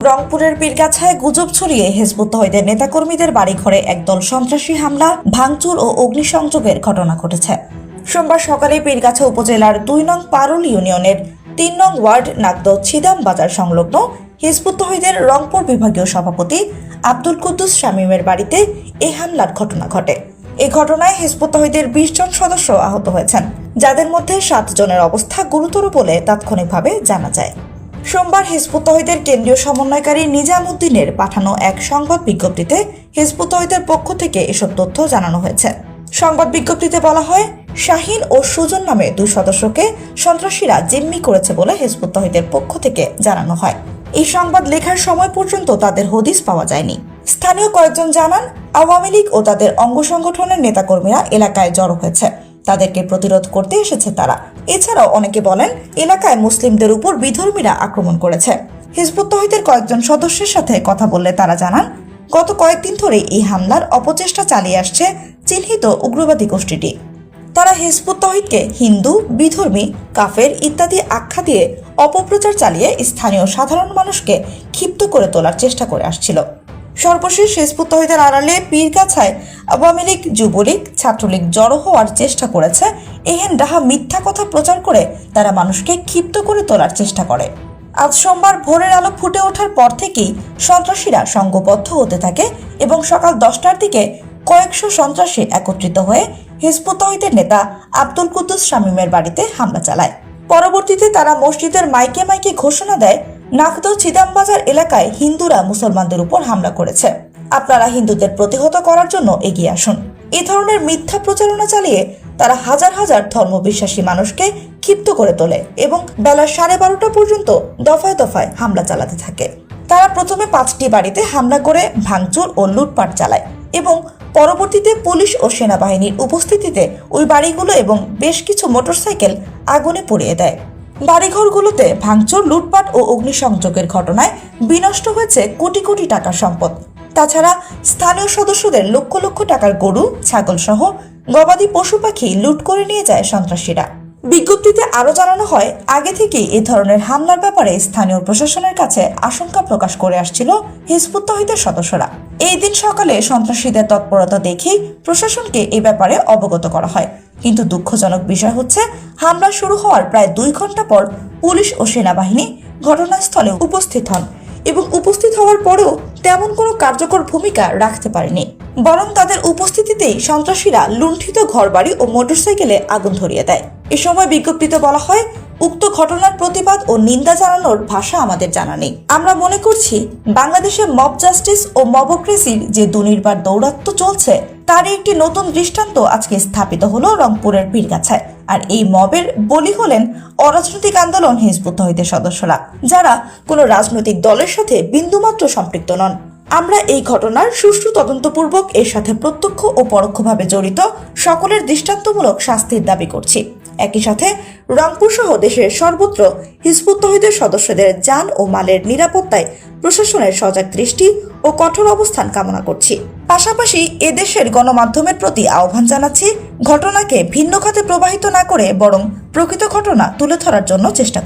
রংপুরের পীরগাছায় গুজব ছড়িয়ে হেজবুত তহিদের নেতাকর্মীদের বাড়িঘরে একদল সন্ত্রাসী হামলা, ভাঙচুর ও অগ্নিসংযোগের ঘটনা ঘটেছে। সোমবার সকালে পীরগাছা উপজেলার দুই নং পারুল ইউনিয়নের তিন নং ওয়ার্ড নাগদ ছিদাম বাজার সংলগ্ন হিজবুত রংপুর বিভাগীয় সভাপতি আব্দুল কুদ্দুস শামীমের বাড়িতে এই হামলার ঘটনা ঘটে। এই ঘটনায় হিজবুত বিশ জন সদস্য আহত হয়েছেন। যাদের মধ্যে সাত জনের অবস্থা গুরুতর বলে তাৎক্ষণিকভাবে জানা যায়। সোমবার হিজবুত কেন্দ্রীয় সমন্বয়কারী নিজাম উদ্দিনের পাঠানো এক সংবাদ বিজ্ঞপ্তিতে হিজবুত পক্ষ থেকে এসব তথ্য জানানো হয়েছে। সংবাদ বিজ্ঞপ্তিতে বলা হয়, শাহিন ও সুজন নামে দুই সদস্যকে সন্ত্রাসীরা জিম্মি করেছে বলে হিজবুত পক্ষ থেকে জানানো হয়। এই সংবাদ লেখার সময় পর্যন্ত তাদের হদিস পাওয়া যায়নি। স্থানীয় কয়েকজন জানান, আওয়ামী লীগ ও তাদের অঙ্গ সংগঠনের নেতাকর্মীরা এলাকায় জড়ো হয়েছে। তাদেরকে প্রতিরোধ করতে এসেছে তারা। এছাড়াও অনেকে বলেন, এলাকায় মুসলিমদের উপর বিধর্মীরা আক্রমণ করেছে। হিজবুত তহিদের কয়েকজন সদস্যের সাথে কথা বললে তারা জানান, গত কয়েকদিন ধরে এই হামলার অপচেষ্টা চালিয়ে আসছে চিহ্নিত উগ্রবাদী গোষ্ঠীটি। তারা হিজবুত তহিদকে হিন্দু, বিধর্মী, কাফের ইত্যাদি আখ্যা দিয়ে অপপ্রচার চালিয়ে স্থানীয় সাধারণ মানুষকে ক্ষিপ্ত করে তোলার চেষ্টা করে আসছিল। সর্বশেষ হিজবুত তহিদের আড়ালে পীরগাছায় আওয়ামী লীগ, যুবলীগ, ছাত্রলীগ জড়ো হওয়ার চেষ্টা করেছে। এহেন ডাহা মিথ্যা কথা প্রচার করে তারা মানুষকে ক্ষিপ্ত করে তোলার চেষ্টা করে। আজ সোমবার ভোরের আলো ফুটে ওঠার পর থেকেই সন্ত্রাসীরা সংঘবদ্ধ হতে থাকে এবং সকাল দশটার দিকে কয়েকশো সন্ত্রাসী একত্রিত হয়ে হিজবুত নেতা আব্দুল কুদ্দুস শামীমের বাড়িতে হামলা চালায়। পরবর্তীতে তারা মসজিদের মাইকে মাইকে ঘোষণা দেয় নাকদ চিদামবাজার এলাকায় হিন্দুরা মুসলমানদের উপর হামলা করেছে। আপনারা হিন্দুদের প্রতিহত করার জন্য এগিয়ে আসুন। এ ধরনের মিথ্যা প্রচারণা চালিয়ে তারা হাজার হাজার ধর্মবিশ্বাসী মানুষকে ক্ষিপ্ত করে তোলে এবং বেলা সাড়ে বারোটা পর্যন্ত দফায় দফায় হামলা চালাতে থাকে। তারা প্রথমে পাঁচটি বাড়িতে হামলা করে ভাঙচুর ও লুটপাট চালায় এবং পরবর্তীতে পুলিশ ও সেনাবাহিনীর উপস্থিতিতে ওই বাড়িগুলো এবং বেশ কিছু মোটরসাইকেল আগুনে পুড়িয়ে দেয়। বাড়িঘরগুলোতে ভাঙচুর, লুটপাট ও অগ্নিসংযোগের ঘটনায় বিনষ্ট হয়েছে কোটি কোটি টাকার সম্পদ। তাছাড়া স্থানীয় সদস্যদের লক্ষ লক্ষ টাকার গরু, ছাগলসহ গবাদি পশু পাখি লুট করে নিয়ে যায় সন্ত্রাসীরা। বিজ্ঞপ্তিতে আরও জানানো হয়, আগে থেকেই এ ধরনের হামলার ব্যাপারে স্থানীয় প্রশাসনের কাছে আশঙ্কা প্রকাশ করে আসছিল হিজবুত তহিদের সদস্যরা। এই দিন সকালে সন্ত্রাসীদের তৎপরতা দেখেই প্রশাসনকে এ ব্যাপারে অবগত করা হয়। কিন্তু দুঃখজনক বিষয় হচ্ছে, হামলা শুরু হওয়ার প্রায় দুই ঘণ্টা পর পুলিশ ও সেনাবাহিনী ঘটনাস্থলে উপস্থিত হন এবং উপস্থিত হওয়ার পরেও তেমন কোনো কার্যকর ভূমিকা রাখতে পারেনি। বরং তাদের উপস্থিতিতেই সন্ত্রাসীরা লুণ্ঠিত ঘরবাড়ি ও মোটরসাইকেলে আগুন ধরিয়ে দেয়। এ সময় বিজ্ঞপ্তিতে বলা হয়, উক্ত ঘটনার প্রতিবাদ ও নিন্দা জানানোর ভাষা আমাদের জানা নেই। আমরা মনে করছি, বাংলাদেশে মব জাস্টিস ও মবক্রেসির যে দুর্নির্বার দৌরাত্ম চলছে তার একটি নতুন দৃষ্টান্ত আজকে স্থাপিত হলো রংপুরের পীরগাছায়। আর এই মবের বলি হলেন অরাজনৈতিক আন্দোলন হিজবুত তহিদের সদস্যরা, যারা কোনো রাজনৈতিক দলের সাথে বিন্দুমাত্র সম্পৃক্ত নন। আমরা এই ঘটনার সুষ্ঠু তদন্তপূর্বক এর সাথে প্রত্যক্ষ ও পরোক্ষভাবে জড়িত সকলের দৃষ্টান্তমূলক শাস্তির দাবি করছি। একই সাথে রংপুর সহ দেশের সর্বত্র হিজবুত তহিদের সদস্যদের যান ও মালের নিরাপত্তায় প্রশাসনের সজাগ দৃষ্টি ও কঠোর অবস্থান কামনা করছি। পাশাপাশি এদেশের গণমাধ্যমের প্রতি আহ্বান জানাচ্ছি, ঘটনাকে ভিন্ন খাতে প্রবাহিত না করে বরং প্রকৃত ঘটনা তুলে ধরার জন্য চেষ্টা